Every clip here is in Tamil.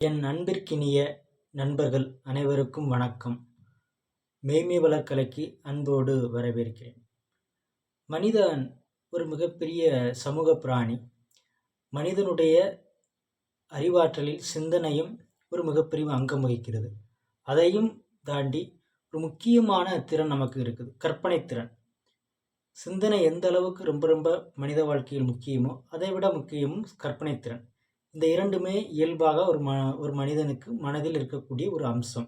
என் அன்பிற்கினிய நண்பர்கள் அனைவருக்கும் வணக்கம். மெய்மை வளர்க்கலைக்கு அன்போடு வரவேற்கிறேன். மனிதன் ஒரு மிகப்பெரிய சமூக பிராணி. மனிதனுடைய அறிவாற்றலில் சிந்தனையும் ஒரு மிகப்பெரிய அங்கம் வகிக்கிறது. அதையும் தாண்டி ஒரு முக்கியமான திறன் நமக்கு இருக்குது. கற்பனை திறன். சிந்தனை எந்த அளவுக்கு ரொம்ப ரொம்ப மனித வாழ்க்கையில் முக்கியமோ அதை விட முக்கியமும் கற்பனை திறன். இந்த இரண்டுமே இயல்பாக ஒரு ம ஒரு மனிதனுக்கு மனதில் இருக்கக்கூடிய ஒரு அம்சம்.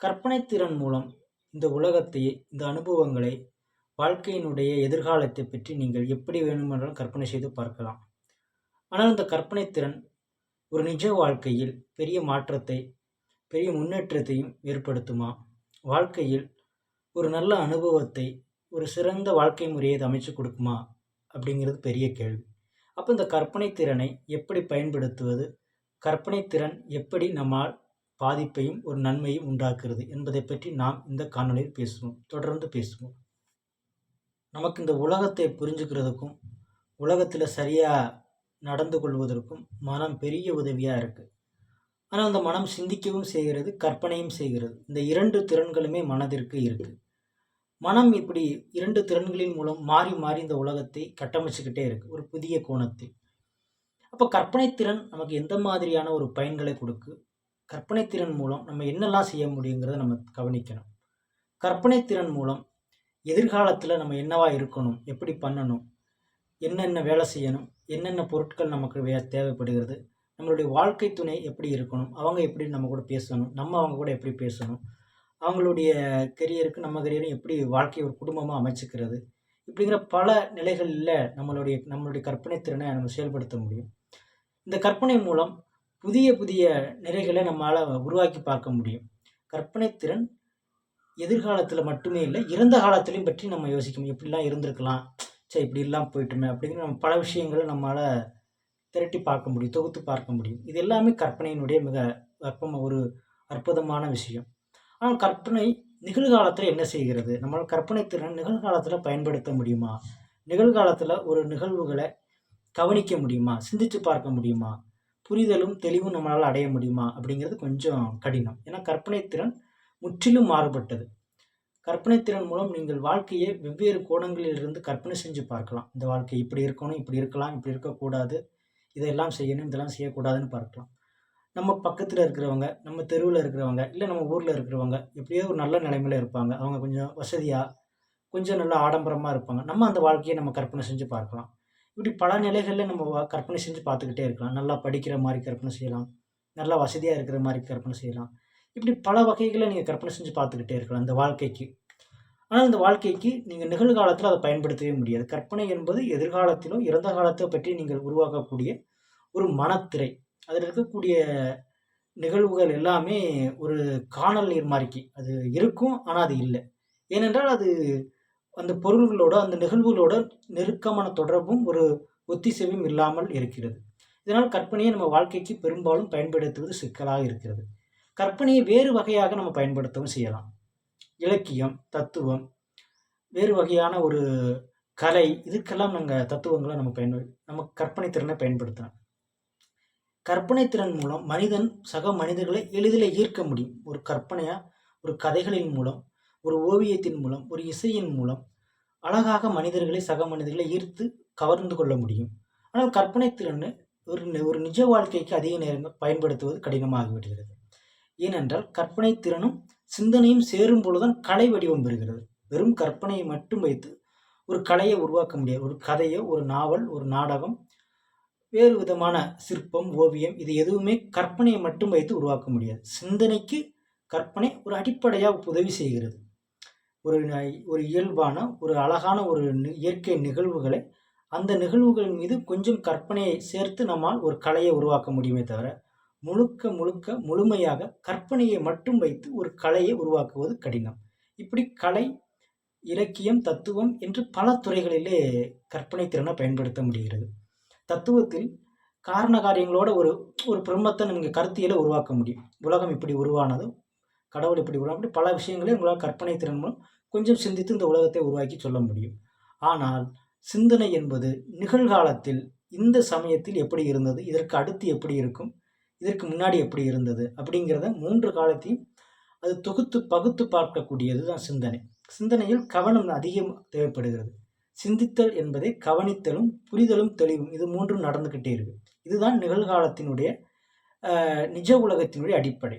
கற்பனை திறன் மூலம் இந்த உலகத்தை இந்த அனுபவங்களை வாழ்க்கையினுடைய எதிர்காலத்தை பற்றி நீங்கள் எப்படி வேணுமென்றாலும் கற்பனை செய்து பார்க்கலாம். ஆனால் இந்த கற்பனை திறன் ஒரு நிஜ வாழ்க்கையில் பெரிய மாற்றத்தை பெரிய முன்னேற்றத்தையும் ஏற்படுத்துமா? வாழ்க்கையில் ஒரு நல்ல அனுபவத்தை ஒரு சிறந்த வாழ்க்கை முறையை அமைச்சு கொடுக்குமா? அப்படிங்கிறது பெரிய கேள்வி. அப்போ இந்த கற்பனை திறனை எப்படி பயன்படுத்துவது? கற்பனை திறன் எப்படி நம்மால் பாதிப்பையும் ஒரு நன்மையும் உண்டாக்குறது என்பதை பற்றி நாம் இந்த காணொலியில் பேசுவோம். தொடர்ந்து பேசுவோம். நமக்கு இந்த உலகத்தை புரிஞ்சுக்கிறதுக்கும் உலகத்தில் சரியாக நடந்து கொள்வதற்கும் மனம் பெரிய உதவியாக இருக்குது ஆனால் அந்த மனம் சிந்திக்கவும் செய்கிறது கற்பனையும் செய்கிறது. இந்த இரண்டு திறன்களுமே மனதிற்கு இருக்குது மனம் இப்படி இரண்டு திறன்களின் மூலம் மாறி மாறி இந்த உலகத்தை கட்டமைச்சுக்கிட்டே இருக்குது ஒரு புதிய கோணத்தில் அப்போ கற்பனை திறன் நமக்கு எந்த மாதிரியான ஒரு பயன்களை கொடுக்கு? கற்பனை திறன் மூலம் நம்ம என்னெல்லாம் செய்ய முடியுங்கிறத நம்ம கவனிக்கணும். கற்பனை திறன் மூலம் எதிர்காலத்தில் நம்ம என்னவா இருக்கணும்? எப்படி பண்ணணும்? என்னென்ன வேலை செய்யணும்? என்னென்ன பொருட்கள் நமக்கு வே தேவைப்படுகிறது? நம்மளுடைய வாழ்க்கை துணை எப்படி இருக்கணும்? அவங்க எப்படி நம்ம கூட பேசணும்? நம்ம அவங்க கூட எப்படி பேசணும்? அவங்களுடைய கெரியருக்கு நம்ம கெரியரும் எப்படி வாழ்க்கையை ஒரு குடும்பமாக அமைச்சிக்கிறது? இப்படிங்கிற பல நிலைகளில் நம்மளுடைய நம்மளுடைய கற்பனை திறனை நம்ம செயல்படுத்த முடியும். இந்த கற்பனை மூலம் புதிய புதிய நிலைகளை நம்மளால் உருவாக்கி பார்க்க முடியும். கற்பனை திறன் எதிர்காலத்தில் மட்டுமே இல்லை இறந்த காலத்திலையும் பற்றி நம்ம யோசிக்கணும் எப்படிலாம் இருந்திருக்கலாம். சரி இப்படிலாம் போயிட்டுமே அப்படிங்கிற நம்ம பல விஷயங்களை நம்மளால் திரட்டி பார்க்க முடியும் தொகுத்து பார்க்க முடியும். இது எல்லாமே கற்பனையினுடைய மிக அற்பமாக ஒரு அற்புதமான விஷயம். ஆனால் கற்பனை நிகழ்காலத்தில் என்ன செய்கிறது? நம்மளால் கற்பனை திறன் நிகழ்காலத்தில் பயன்படுத்த முடியுமா? நிகழ்காலத்தில் ஒரு நிகழ்வுகளை கவனிக்க முடியுமா? சிந்திச்சு பார்க்க முடியுமா? புரிதலும் தெளிவும் நம்மளால் அடைய முடியுமா? அப்படிங்கிறது கொஞ்சம் கடினம். ஏன்னா கற்பனை திறன் முற்றிலும் மாறுபட்டது. கற்பனை திறன் மூலம் நீங்கள் வாழ்க்கையை வெவ்வேறு கோணங்களிலிருந்து கற்பனை செஞ்சு பார்க்கலாம். இந்த வாழ்க்கை இப்படி இருக்கணும் இப்படி இருக்கலாம் இப்படி இருக்கக்கூடாது. இதெல்லாம் செய்யணும் இதெல்லாம் செய்யக்கூடாதுன்னு பார்க்கலாம். நம்ம பக்கத்தில் இருக்கிறவங்க நம்ம தெருவில் இருக்கிறவங்க இல்லை நம்ம ஊரில் இருக்கிறவங்க எப்படியோ ஒரு நல்ல நிலைமையில் இருப்பாங்க. அவங்க கொஞ்சம் வசதியாக கொஞ்சம் நல்லா ஆடம்பரமாக இருப்பாங்க. நம்ம அந்த வாழ்க்கையை நம்ம கற்பனை செஞ்சு பார்க்கலாம். இப்படி பல நிலைகளில் நம்ம கற்பனை செஞ்சு பார்த்துக்கிட்டே இருக்கலாம். நல்லா படிக்கிற மாதிரி கற்பனை செய்யலாம். நல்லா வசதியாக இருக்கிற மாதிரி கற்பனை செய்யலாம். இப்படி பல வகைகளை நீங்கள் கற்பனை செஞ்சு பார்த்துக்கிட்டே இருக்கலாம் இந்த வாழ்க்கைக்கு. ஆனால் இந்த வாழ்க்கைக்கு நீங்கள் நிகழ்காலத்தில் அதை பயன்படுத்தவே முடியாது. கற்பனை என்பது எதிர்காலத்திலும் இறந்த காலத்தை பற்றி நீங்கள் உருவாக்கக்கூடிய ஒரு மனத்திரை. அதில் இருக்கக்கூடிய நிகழ்வுகள் எல்லாமே ஒரு காணல் நீர் மாதிரிக்கு அது இருக்கும் ஆனால் அது இல்லை. ஏனென்றால் அது அந்த பொருள்களோட அந்த நிகழ்வுகளோட நெருக்கமான தொடர்பும் ஒரு ஒத்திசைவும் இல்லாமல் இருக்கிறது. இதனால் கற்பனையை நம்ம வாழ்க்கைக்கு பெரும்பாலும் பயன்படுத்துவது சிக்கலாக இருக்கிறது. கற்பனையை வேறு வகையாக நம்ம பயன்படுத்தவும் செய்யலாம். இலக்கியம் தத்துவம் வேறு வகையான ஒரு கலை இதுக்கெல்லாம் நாங்கள் தத்துவங்களை நம்ம பயன்படு நம்ம கற்பனை திறனை பயன்படுத்தலாம். கற்பனை திறன் மூலம் மனிதன் சக மனிதர்களை எளிதில் ஈர்க்க முடியும். ஒரு கற்பனையாக ஒரு கதைகளின் மூலம் ஒரு ஓவியத்தின் மூலம் ஒரு இசையின் மூலம் அழகாக மனிதர்களை சக மனிதர்களை ஈர்த்து கவர்ந்து கொள்ள முடியும். ஆனால் கற்பனை திறன் ஒரு ஒரு நிஜ வாழ்க்கைக்கு அதிக நேரம் பயன்படுத்துவது கடினமாகிவிடுகிறது. ஏனென்றால் கற்பனை திறனும் சிந்தனையும் சேரும் பொழுதுதான் கலை வடிவம் பெறுகிறது. வெறும் கற்பனையை மட்டும் வைத்து ஒரு கலையை உருவாக்க முடியாது. ஒரு கதையோ ஒரு நாவல் ஒரு நாடகம் வேறு விதமான சிற்பம் ஓவியம் இது எதுவுமே கற்பனையை மட்டும் வைத்து உருவாக்க முடியாது. சிந்தனைக்கு கற்பனை ஒரு அடிப்படையாக உதவி செய்கிறது. ஒரு ஒரு இயல்பான ஒரு அழகான ஒரு இயற்கை நிகழ்வுகளை அந்த நிகழ்வுகள் மீது கொஞ்சம் கற்பனையை சேர்த்து நம்மால் ஒரு கலையை உருவாக்க முடியுமே தவிர முழுக்க முழுக்க முழுமையாக கற்பனையை மட்டும் வைத்து ஒரு கலையை உருவாக்குவது கடினம். இப்படி கலை இலக்கியம் தத்துவம் என்று பல துறைகளிலே கற்பனை திறனை பயன்படுத்த முடிகிறது. தத்துவத்தில் காரண காரியங்களோட ஒரு ஒரு பிரம்மத்தை நீங்கள் கருத்தியலை உருவாக்க முடியும். உலகம் இப்படி உருவானது கடவுள் இப்படி உருவாக்க பல விஷயங்களை உங்களால் கற்பனை திறன் மூலம் கொஞ்சம் சிந்தித்து இந்த உலகத்தை உருவாக்கி சொல்ல முடியும். ஆனால் சிந்தனை என்பது நிகழ்காலத்தில் இந்த சமயத்தில் எப்படி இருந்தது இதற்கு அடுத்து எப்படி இருக்கும் இதற்கு முன்னாடி எப்படி இருந்தது அப்படிங்கிறத மூன்று காலத்தையும் அது தொகுத்து பகுத்து பார்க்கக்கூடியது தான் சிந்தனை. சிந்தனையில் கவனம் அதிகம் தேவைப்படுகிறது. சிந்தித்தல் என்பதை கவனித்தலும் புரிதலும் தெளிவும் இது மூன்றும் நடந்துக்கிட்டே இருக்கு. இதுதான் நிகழ்காலத்தினுடைய நிஜ உலகத்தினுடைய அடிப்படை.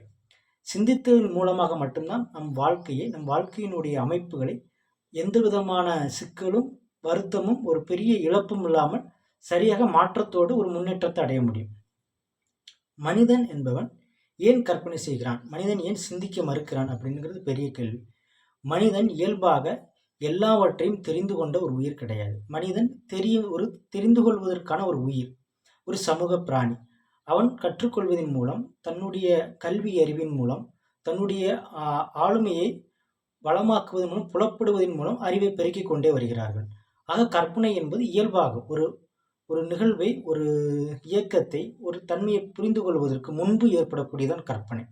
சிந்தித்ததன் மூலமாக மட்டும்தான் நம் வாழ்க்கையை நம் வாழ்க்கையினுடைய அமைப்புகளை எந்த விதமான சிக்கலும் வருத்தமும் ஒரு பெரிய இழப்பும் இல்லாமல் சரியாக மாற்றத்தோடு ஒரு முன்னேற்றத்தை அடைய முடியும். மனிதன் என்பவன் ஏன் கற்பனை செய்கிறான்? மனிதன் ஏன் சிந்திக்க மறுக்கிறான்? அப்படிங்கிறது பெரிய கேள்வி. மனிதன் இயல்பாக எல்லாவற்றையும் தெரிந்து கொண்ட ஒரு உயிர் கிடையாது. மனிதன் தெரிய ஒரு தெரிந்து கொள்வதற்கான ஒரு உயிர் ஒரு சமூக பிராணி. அவன் கற்றுக்கொள்வதன் மூலம் தன்னுடைய கல்வி அறிவின் மூலம் தன்னுடைய ஆளுமையை வளமாக்குவதன் மூலம் புலப்படுவதன் மூலம் அறிவை பெருக்கிக் கொண்டே வருகிறார்கள். ஆக கற்பனை என்பது இயல்பாக ஒரு ஒரு நிகழ்வை ஒரு இயக்கத்தை ஒரு தன்மையை புரிந்து கொள்வதற்கு முன்பு ஏற்படக்கூடியதான் கற்பனை.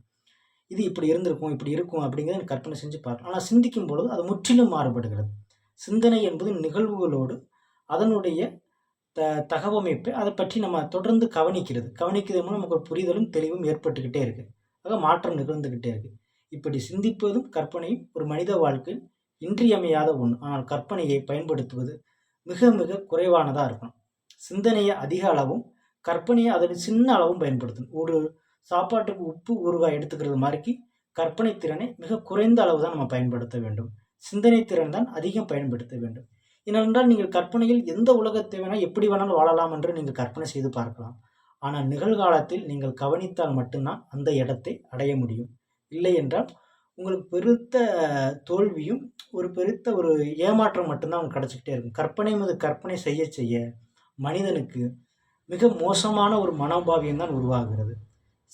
இது இப்படி இருந்திருக்கும் இப்படி இருக்கும் அப்படிங்கிறத கற்பனை செஞ்சு பார்க்கலாம் ஆனால் சிந்திக்கும் பொழுது அது முற்றிலும் மாறுபடுகிறது. சிந்தனை என்பது நிகழ்வுகளோடு அதனுடைய த தகவமைப்பை அதை பற்றி நம்ம தொடர்ந்து கவனிக்கிறது. கவனிக்கிறது மூலம் நமக்கு ஒரு புரிதலும் தெளிவும் ஏற்பட்டுக்கிட்டே இருக்குது ஆக மாற்றம் நிகழ்ந்துக்கிட்டே இருக்குது இப்படி சிந்திப்பதும் கற்பனையும் ஒரு மனித வாழ்க்கை இன்றியமையாத ஒன்று ஆனால் கற்பனையை பயன்படுத்துவது மிக மிக குறைவானதாக இருக்கணும். சிந்தனையை அதிக அளவும் கற்பனையை அதன் சின்ன அளவும் பயன்படுத்தணும். ஒரு சாப்பாட்டுக்கு உப்பு ஊறுகாய் எடுத்துக்கிறது மாதிரிக்கு கற்பனை திறனை மிக குறைந்த அளவு தான் நம்ம பயன்படுத்த வேண்டும். சிந்தனை திறன் தான் அதிகம் பயன்படுத்த வேண்டும். ஏனென்றால் நீங்கள் கற்பனையில் எந்த உலகத்தை வேணால் எப்படி வேணாலும் வாழலாம் என்று நீங்கள் கற்பனை செய்து பார்க்கலாம். ஆனால் நிகழ்காலத்தில் நீங்கள் கவனித்தால் மட்டும்தான் அந்த இடத்தை அடைய முடியும். இல்லை என்றால் உங்களுக்கு பெருத்த தோல்வியும் ஒரு பெருத்த ஒரு ஏமாற்றம் மட்டும்தான் அவங்க கிடச்சிக்கிட்டே இருக்கும். கற்பனை மீது கற்பனை செய்ய செய்ய மனிதனுக்கு மிக மோசமான ஒரு மனோபாவியம் தான் உருவாகிறது.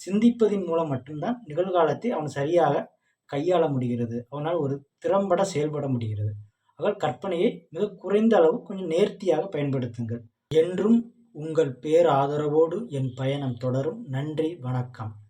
சிந்திப்பதின் மூலம் மட்டும்தான் நிகழ்காலத்தை அவன் சரியாக கையாள முடிகிறது. அவனால் ஒரு திறம்பட செயல்பட முடிகிறது. அவள் கற்பனையை மிக குறைந்த அளவு கொஞ்சம் நேர்த்தியாக பயன்படுத்துங்கள். என்றும் உங்கள் பேர் ஆதரவோடு என் பயணம் தொடரும். நன்றி வணக்கம்.